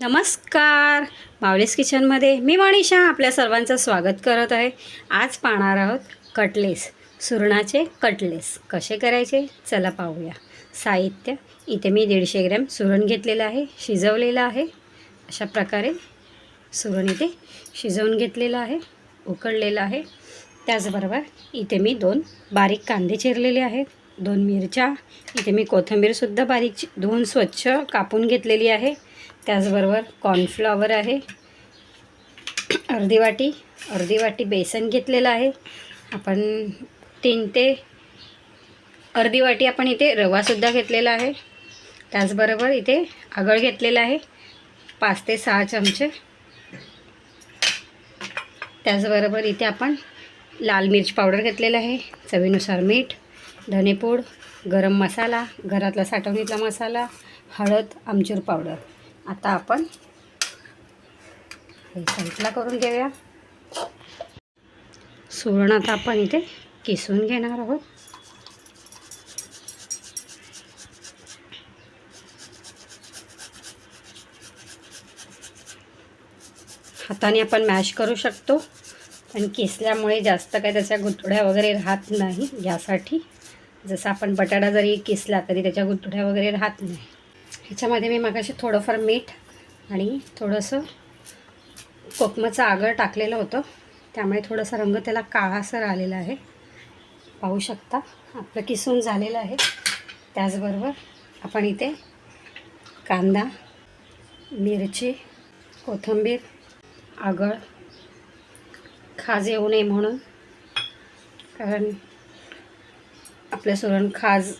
नमस्कार. मावलेस किचनमध्ये मी मनीषा आपल्या सर्वांचं स्वागत करत आहे. आज पाहणार आहोत कटलेस सुरणाचे कटलेस. कसे करायचे? चला पाहूया. साहित्य इथे मी दीडशे ग्रॅम सुरण घेतलेलं आहे शिजवलेलं आहे. अशा प्रकारे सुरण इथे शिजवून घेतलेलं आहे उकळलेलं आहे. त्याचबरोबर इथे मी दोन बारीक कांदे चिरलेले आहेत. दोन मिरच्या इथे मी कोथिंबीरसुद्धा बारीक धुवून स्वच्छ कापून घेतलेली आहे. त्याचबरोबर कॉर्नफ्लॉवर आहे. अर्धी वाटी अर्धी वाटी बेसन घेतलेलं आहे. आपण तीन ते अर्धी वाटी आपण इथे रवासुद्धा घेतलेला आहे. त्याचबरोबर इथे आगळ घेतलेला आहे. पाच ते सहा चमचे. त्याचबरोबर इथे आपण लाल मिरची पावडर घेतलेलं आहे. चवीनुसार मीठ धनेपूड गरम मसाला घरातला साठवणीतला मसाला हळद आमचूर पावडर. आता आपण हे साईडला करून घेऊया. सुरण आता आपण इथे किसून घेणार आहोत. हाताने आपण मॅश करू शकतो. पण किसल्यामुळे जास्त काही त्याच्या गुतड्या वगैरे राहत नाही. यासाठी जसं आपण बटाटा जरी किसला तरी त्याच्या गुतड्या वगैरे राहत नाही. ह्याच्यामध्ये मी मागाशी थोडंफार मीठ आणि थोडंसं कोकमाचं आगळ टाकलेलं होतं. त्यामुळे थोडासा रंग त्याला काळासर आलेला आहे. पाहू शकता आपलं किसून झालेलं आहे. त्याचबरोबर आपण इथे कांदा मिरची कोथिंबीर आगळ खाज येऊ नये म्हणून. कारण आपलं सुरण खाज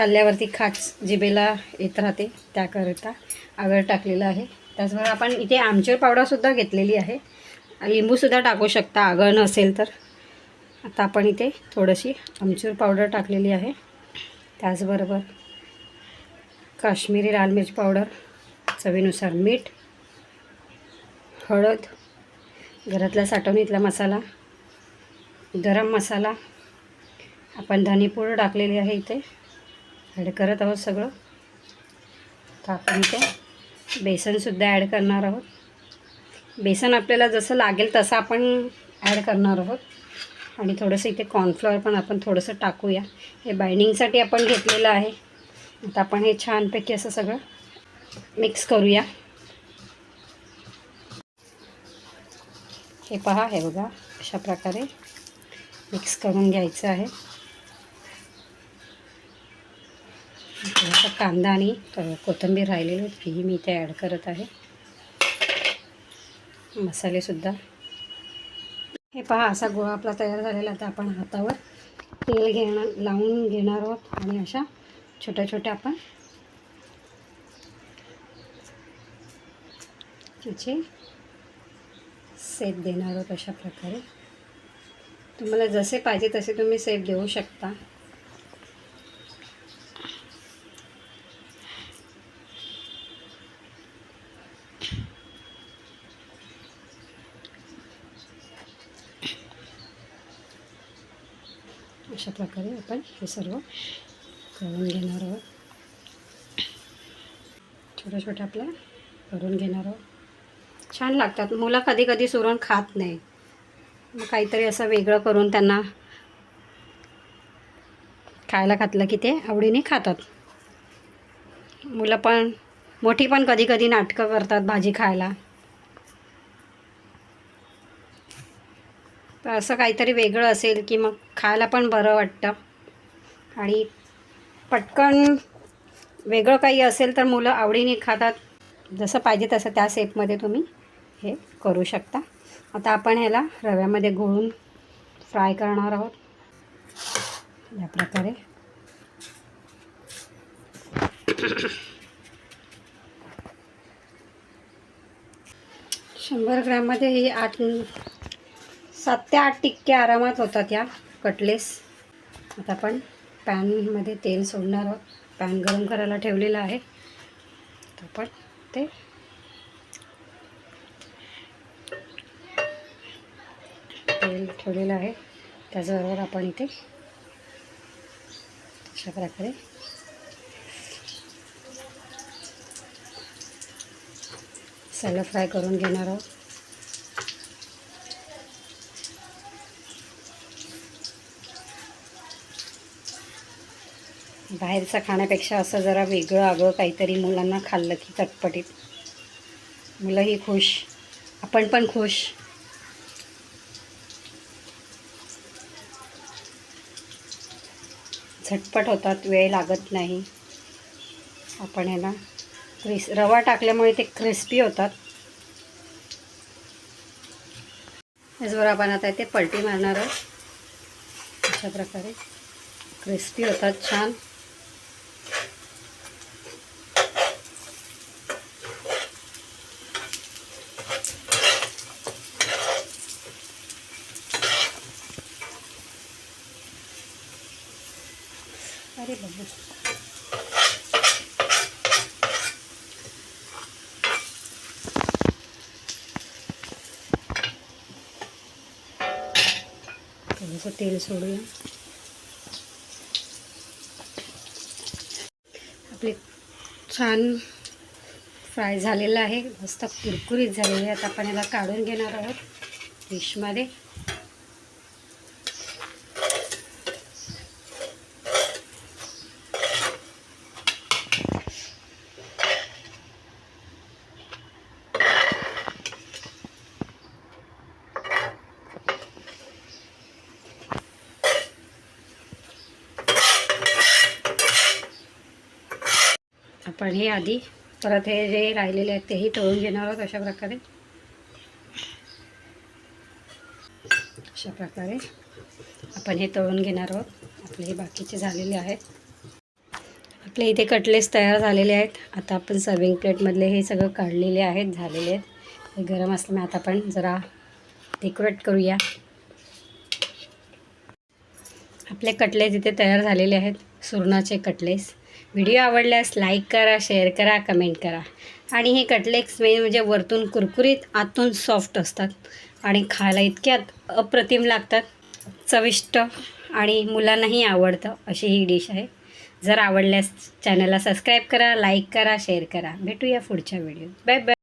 खाल्ल्यावरती खाज जिभेला येत राहते त्याकरिता आगळ टाकलेलं आहे. त्याचबरोबर आपण इथे आमचूर पावडरसुद्धा घेतलेली आहे. लिंबूसुद्धा टाकू शकता आगळ नसेल तर. आता आपण इथे थोडीशी आमचूर पावडर टाकलेली आहे. त्याचबरोबर काश्मीरी लाल मिरच पावडर चवीनुसार मीठ हळद घरातला साठवणीतला मसाला गरम मसाला. आपण धनेपूड टाकलेली आहे इथे. ॲड करत आहोत सगळं. तर आपण ते बेसनसुद्धा ॲड करणार आहोत. बेसन आपल्याला जसं लागेल तसं आपण ॲड करणार आहोत. आणि थोडंसं इथे कॉर्नफ्लॉवर पण आपण थोडंसं टाकूया. हे बाइंडिंगसाठी आपण घेतलेलं आहे. आता आपण हे छानपैकी असं सगळं मिक्स करूया. हे पहा हे बघा अशा प्रकारे मिक्स करून घ्यायचं आहे थोडासा कांदा आणि कोथिंबीर राहिलेली ही मी इथे ॲड करत आहे. मसालेसुद्धा हे पहा असा गोळा आपला तयार झालेला आता आपण हातावर तेल घेणार लावून घेणार आहोत. आणि अशा छोट्या छोट्या आपण तिचे सेप देणार आहोत अशा प्रकारे. तुम्हाला जसे पाहिजे तसे तुम्ही सेप देऊ शकता. अशा प्रकारे आपण हे सर्व करून घेणार आहोत. छोट्या छोट्या आपल्या करून घेणार आहोत. छान लागतात. मुलं कधी कधी सुरण खात नाही. मग काहीतरी असं वेगळं करून त्यांना खायला घातलं की ते आवडीने खातात. मुलं पण मोठी पण कधी कधी नाटकं करतात भाजी खायला. असं काहीतरी वेगळं असेल की मग खायला पण बरं वाटतं. आणि पटकन वेगळं काही असेल तर मुलं आवडीने खातात. जसं पाहिजे तसं त्या सेपमध्ये तुम्ही हे करू शकता. आता आपण ह्याला रव्यामध्ये घोळून फ्राय करणार आहोत. या प्रकारे. शंभर ग्रॅममध्ये ही आठ सात ते आठ टिक्के आरामात होतात या कटलेस. आता आपण पॅनमध्ये तेल सोडणार आहोत. पॅन गरम करायला ठेवलेलं आहे. तर आपण ते तेल ठेवलेलं आहे. त्याचबरोबर आपण इथे अशा प्रकारे सॅलो फ्राय करून घेणार आहोत. बाहेरचं खाण्यापेक्षा असं जरा वेगळं आगळं काहीतरी मुलांना खाल्लं की चटपटीत. मुलंही खुश. आपण पण खुश. झटपट होतात वेळ लागत नाही. आपण आहे क्रिस रवा टाकल्यामुळे ते क्रिस्पी होतात. त्याचबरोबर आपण आता ते पलटी मारणार. आहोत अशा प्रकारे क्रिस्पी होतात छान. अरे बघू थोडंसं तेल सोडूया. आपले छान फ्राय झालेलं आहे. मस्त कुरकुरीत झालेली आहे. आता आपण याला काढून घेणार आहोत डिशमध्ये. पण हे आधी. परत हे जे राहिलेले आहेत तेही तळून घेणार आहोत अशा प्रकारे. अशा प्रकारे आपण हे तळून घेणार आहोत. आपले हे बाकीचे झालेले आहेत. आपले इथे कटलेस तयार झालेले आहेत. आता आपण सर्विंग प्लेटमधले हे सगळं काढलेले आहेत झालेले आहेत. हे गरम असल्यामुळे आता आपण जरा डेकोरेट करूया. आपले कटलेस इथे तयार झालेले आहेत. सुरणाचे कटलेस. व्हिडिओ आवडल्यास लाईक करा शेअर करा कमेंट करा. आणि हे कटलेट्स मेन म्हणजे वरतून कुरकुरीत आतून सॉफ्ट असतात. आणि खायला इतक्यात अप्रतिम लागतात. चविष्ट आणि मुलांनाही आवडतं अशी ही डिश आहे. जर आवडल्यास चॅनलला सबस्क्राईब करा लाईक करा शेअर करा. भेटूया पुढच्या व्हिडिओ बाय बाय